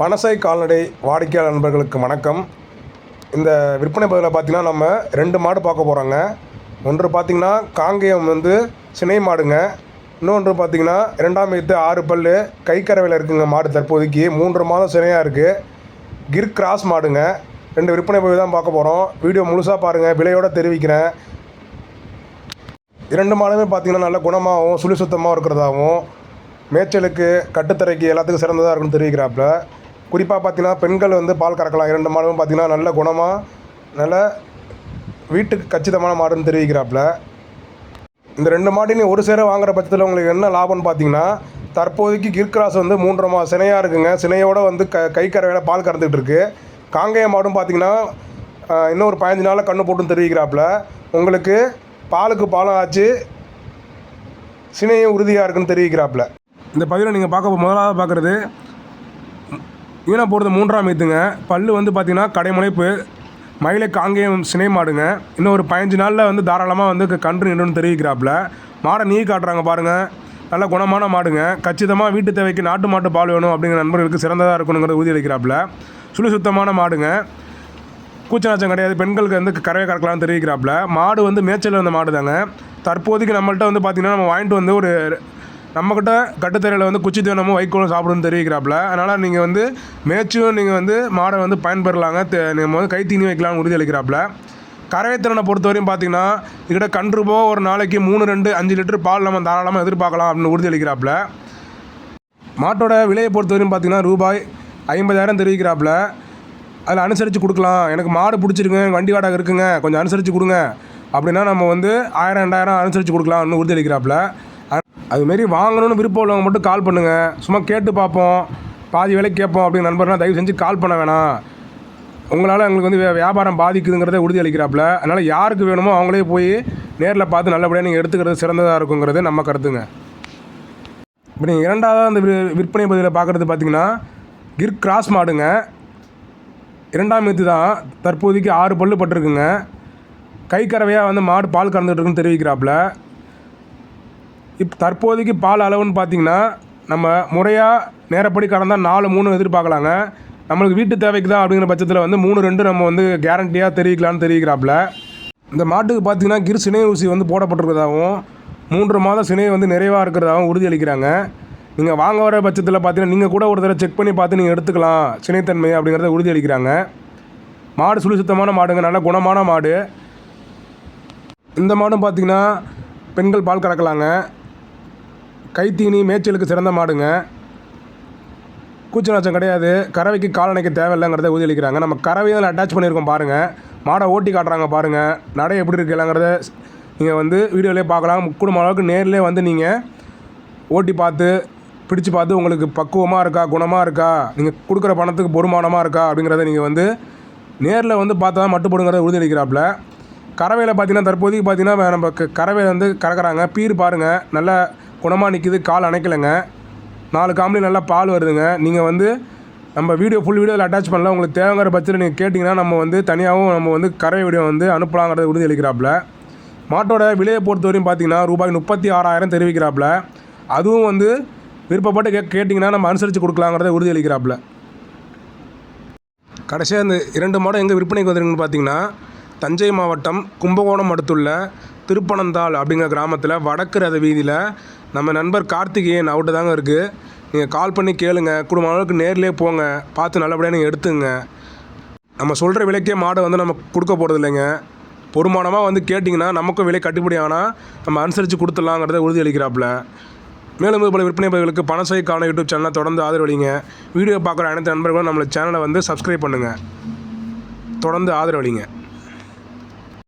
பனசை கால்நடை வாடிக்கையாளர் நண்பர்களுக்கு வணக்கம். இந்த விற்பனை பதிவில் பார்த்தீங்கன்னா நம்ம ரெண்டு மாடு பார்க்க போகிறோங்க ஒன்று பார்த்தீங்கன்னா காங்கேயம் வந்து சினை மாடுங்க. இன்னொன்று பார்த்தீங்கன்னா ரெண்டாம் எத்து ஆறு பல் கைக்கரவையில் இருக்குங்க மாடு தற்போதைக்கு. மூன்று மாதம் சினையாக இருக்குது கிர் கிராஸ் மாடுங்க. ரெண்டு விற்பனை பதிவு தான் பார்க்க போகிறோம் வீடியோ முழுசாக பாருங்கள் விலையோடு தெரிவிக்கிறேன். இரண்டு மாடுமே பார்த்திங்கன்னா நல்ல குணமாகவும் சுழி சுத்தமாக இருக்கிறதாகவும் மேய்ச்சலுக்கு கட்டுத்தரைக்கு எல்லாத்துக்கும் சிறந்ததாக இருக்குன்னு தெரிவிக்கிறாப்புல. குறிப்பாக பார்த்தீங்கன்னா பெண்கள் வந்து பால் கறக்கலாம். இரண்டு மாடும் பார்த்தீங்கன்னா நல்ல குணமாக நல்ல வீட்டுக்கு கச்சிதமான மாடுன்னு தெரிவிக்கிறாப்புல. இந்த ரெண்டு மாட்டையும் ஒரு சேர வாங்குற பட்சத்தில் உங்களுக்கு என்ன லாபம்னு பார்த்தீங்கன்னா தற்போதைக்கு கிர்கிராஸ் வந்து மூன்றரை மா சினையாக இருக்குங்க. சினையோடு வந்து க கை கறவையில் பால் கறந்துக்கிட்டு இருக்கு. காங்கேய மாடும் பார்த்தீங்கன்னா இன்னும் ஒரு பதினஞ்சு நாளில் கண்ணு போட்டுன்னு தெரிவிக்கிறாப்புல. உங்களுக்கு பாலுக்கு பாலம் ஆச்சு சினையும் உறுதியாக இருக்குன்னு தெரிவிக்கிறாப்புல. இந்த பதிவில் நீங்கள் பார்க்க முதலாவது பார்க்குறது ஈன போகிறது மூன்றாம் ஈத்துங்க பல்லு வந்து பார்த்திங்கன்னா கடைமுனைப்பு மயிலை காங்கேயம் சினை மாடுங்க. இன்னும் ஒரு பதினஞ்சு நாளில் வந்து தாராளமாக வந்து கன்று நின்றுன்னு தெரிவிக்கிறாப்புல. மாடை நீ காட்டுறாங்க பாருங்கள் நல்ல குணமான மாடுங்க. கச்சிதமாக வீட்டு தேவைக்கு நாட்டு மாட்டு பால் வேணும் அப்படிங்கிற நண்பர்களுக்கு சிறந்ததாக இருக்கணுங்கிறத உறுதி அளிக்கிறாப்புல சுழி சுத்தமான மாடுங்க. கூச்சநாச்சம் கிடையாது. பெண்களுக்கு வந்து கறவை கறக்கலாம்னு தெரிவிக்கிறாப்புல. மாடு வந்து மேய்ச்சல் வந்த மாடு தாங்க தற்போதைக்கு நம்மள்கிட்ட வந்து பார்த்திங்கன்னா நம்ம வாங்கிட்டு வந்து ஒரு நம்மக்கிட்ட கட்டுத்தரையில் வந்து குச்சி தேனமும் வைக்கோலும் சாப்பிடுன்னு தெரிவிக்கிறாப்புல. அதனால் நீங்கள் வந்து மேய்ச்சும் நீங்கள் வந்து மாடை வந்து பயன்பெறலாங்க. தே- நம்ம வந்து கை தீனி வைக்கலாம்னு உறுதி அளிக்கிறாப்புல. கறவைத்திறனை பொறுத்தவரையும் பார்த்தீங்கன்னா இக்கிட்ட கன்று போக ஒரு நாளைக்கு மூணு ரெண்டு அஞ்சு லிட்டர் பால் நம்ம தாராளமாக எதிர்பார்க்கலாம் அப்படின்னு உறுதி அளிக்கிறாப்புல. மாட்டோட விலையை பொறுத்தவரையும் பார்த்தீங்கன்னா ரூபாய் ஐம்பதாயிரம் தெரிவிக்கிறாப்புல. அதில் அனுசரித்து கொடுக்கலாம். எனக்கு மாடு பிடிச்சிருக்குங்க வண்டி வாடகை இருக்குங்க கொஞ்சம் அனுசரித்து கொடுங்க. அப்படின்னா நம்ம வந்து ஆயிரம் ரெண்டாயிரம் அனுசரித்து கொடுக்கலாம்னு உறுதி அளிக்கிறாப்புல. அதுமாரி வாங்கணும்னு விருப்பம் உள்ளவங்க மட்டும் கால் பண்ணுங்கள் சும்மா கேட்டு பார்ப்போம். பாதி விலைக்கு கேட்போம் அப்படின்னு நண்பர்னால் தயவு செஞ்சு கால் பண்ண வேணாம். உங்களால் எங்களுக்கு வந்து வியாபாரம் பாதிக்குதுங்கிறத உறுதி அளிக்கிறாப்புல அதனால் யாருக்கு வேணுமோ அவங்களே போய் நேரில் பார்த்து நல்லபடியாக நீங்கள் எடுத்துக்கிறது சிறந்ததாக இருக்குங்கிறது நம்ம கருத்துங்க. இப்போ நீங்கள் இரண்டாவது அந்த விற்பனை பதிவில் பார்க்குறது பார்த்தீங்கன்னா கிர் கிராஸ் மாடுங்க. இரண்டாம் மீத்து தான். தற்போதைக்கு ஆறு பல்லு பட்டிருக்குங்க. கை கறவையாக வந்து மாடு பால் கறந்துட்டுருக்குன்னு தெரிவிக்கிறாப்புல. இப் தற்போதைக்கு பால் அளவுன்னு பார்த்தீங்கன்னா நம்ம முறையாக நேரப்படி கடந்தால் நாலு மூணு எதிர்பார்க்கலாங்க நம்மளுக்கு வீட்டு தேவைக்கு தான் அப்படிங்கிற பட்சத்தில் வந்து மூணு ரெண்டு நம்ம வந்து கேரண்டியாக தெரிவிக்கலான்னு தெரிவிக்கிறாப்புல இந்த மாட்டுக்கு பார்த்தீங்கன்னா கிர் சினை ஊசி வந்து போடப்பட்டிருக்கிறதாகவும் மூன்று மாதம் சினை வந்து நிறைவாக இருக்கிறதாகவும் உறுதியளிக்கிறாங்க. நீங்கள் வாங்க வர பட்சத்தில் பார்த்தீங்கன்னா நீங்கள் கூட ஒரு தடவை செக் பண்ணி பார்த்து நீங்கள் எடுத்துக்கலாம் சினைத்தன்மை அப்படிங்கிறத உறுதியளிக்கிறாங்க. மாடு சுழி சுத்தமான மாடுங்க நல்ல குணமான மாடு. இந்த மாடும் பார்த்தீங்கன்னா பெண்கள் பால் கறக்கலாங்க. கைத்தீனி மேய்ச்சலுக்கு சிறந்த மாடுங்க. கூச்ச நாச்சம் கிடையாது. கறவைக்கு காலணைக்கு தேவையில்லைங்கிறத உறுதியளிக்கிறாங்க நம்ம கறவையை அதில் அட்டாச் பண்ணியிருக்கோம் பாருங்கள் மாடை ஓட்டி காட்டுறாங்க பாருங்கள் நடை எப்படி இருக்குல்லங்கிறத நீங்கள் வந்து வீடியோலேயே பார்க்கலாம். முக்குடும் அளவுக்கு நேரிலே வந்து நீங்கள் ஓட்டி பார்த்து பிடிச்சு பார்த்து உங்களுக்கு பக்குவமாக இருக்கா குணமாக இருக்கா நீங்கள் கொடுக்குற பணத்துக்கு பொறுமானமாக இருக்கா அப்படிங்கிறத நீங்கள் வந்து நேரில் வந்து பார்த்தா தான் மட்டுப்படுங்கிறத உறுதியளிக்கிறாப்புல. கறவையில் பார்த்தீங்கன்னா தற்போதைக்கு பார்த்தீங்கன்னா நம்ம கறவையில் வந்து கறக்குறாங்க. பீர் பாருங்கள் நல்லா குணமாக நிற்கிது கால் அணைக்கலைங்க. நாலு காம்பளி நல்லா பால் வருதுங்க. நீங்கள் வந்து நம்ம வீடியோ ஃபுல் வீடியோவில் அட்டாச் பண்ணல உங்களுக்கு தேவைங்கிற பட்சத்தில் நீங்கள் கேட்டிங்கன்னா நம்ம வந்து தனியாகவும் நம்ம வந்து கரை வீடியோ வந்து அனுப்பலாங்கிறத உறுதி அளிக்கிறாப்புல. மாட்டோட விலையை பொறுத்தவரையும் பார்த்தீங்கன்னா ரூபாய் முப்பத்தி ஆறாயிரம் தெரிவிக்கிறாப்புல. அதுவும் வந்து விருப்பப்பட்டு கே கேட்டிங்கன்னா நம்ம அனுசரித்து கொடுக்கலாங்கிறத உறுதி அளிக்கிறாப்புல. கடைசியாக இந்த இரண்டு மாடம் எங்கே விற்பனைக்கு வந்துருக்குன்னு பார்த்தீங்கன்னா தஞ்சை மாவட்டம் கும்பகோணம் அடுத்துள்ள திருப்பனந்தாள் அப்படிங்கிற கிராமத்தில் வடக்கு ரத வீதியில் நம்ம நண்பர் கார்த்திகேயன் அவர்கிட்ட தாங்க இருக்குது நீங்கள் கால் பண்ணி கேளுங்க. குடும்ப அளவுக்கு நேர்லேயே போங்க. பார்த்து நல்லபடியாக நீங்கள் எடுத்துங்க நம்ம சொல்கிற விலைக்கே மாடை வந்து நம்ம கொடுக்க போகிறது இல்லைங்க பொறுமானமாக வந்து கேட்டிங்கன்னா நமக்கும் விலை கட்டுப்படி ஆனால் நம்ம அனுசரித்து கொடுத்துடலாங்கிறத உறுதி அளிக்கிறாப்புல. மேலும் இது போல விற்பனை பதிவுகளுக்கு பணசைக்கான யூடியூப் சேனலை தொடர்ந்து ஆதரவளிங்க வீடியோ பார்க்குற அனைத்து நண்பர்களும் நம்மளை சேனலை வந்து சப்ஸ்கிரைப் பண்ணுங்கள் தொடர்ந்து ஆதரவளிங்க